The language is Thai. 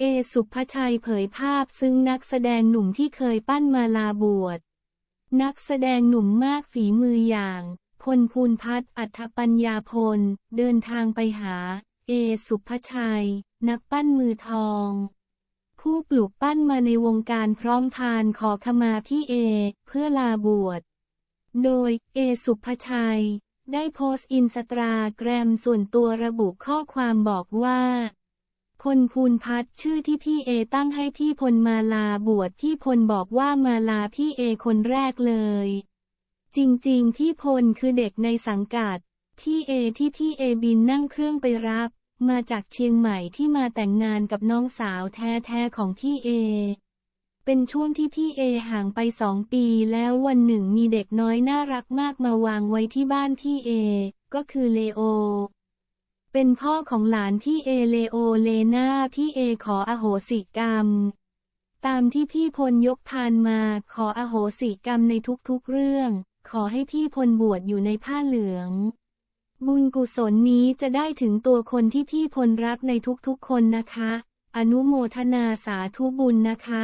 เอสุภชัยเผยภาพซึ่งนักแสดงหนุ่มที่เคยปั้นมาลาบวช นักแสดงหนุ่มมากฝีมืออย่างพลภูนพัฒน์อัธปัญญาพล เดินทางไปหา เอสุภชัย นักปั้นมือทอง ผู้ปลูกปั้นมาในวงการพร้อมทานขอขมาพี่เอ เพื่อลาบวช โดย เอสุภชัย ได้โพสต์อินสตาแกรมส่วนตัวระบุข้อความบอกว่า พลภูนพัฒน์ชื่อที่พี่เอตั้งให้พี่พลมาลาบวชพี่พลบอกว่ามาลาพี่เอคนแรกเลย จริงๆ พี่พลคือเด็กในสังกัด พี่เอที่พี่เอบินนั่งเครื่องไปรับ มาจากเชียงใหม่ที่มาแต่งงานกับน้องสาวแท้ๆของพี่เอ เป็นช่วงที่พี่เอห่างไปสองปีแล้ววันหนึ่งมีเด็กน้อยน่ารักมากมาวางไว้ที่บ้านพี่เอ ก็คือเลโอ เป็นพ่อของหลานพี่เอเลโอเลนาพี่เอขออโหสิกรรม ตามที่พี่พลยกพานมาขออโหสิกรรมในทุกๆเรื่อง ขอให้พี่พลบวชอยู่ในผ้าเหลือง บุญกุศลนี้จะได้ถึงตัวคนที่พี่พลรักในทุกๆคนนะคะ อนุโมทนาสาธุบุญนะคะ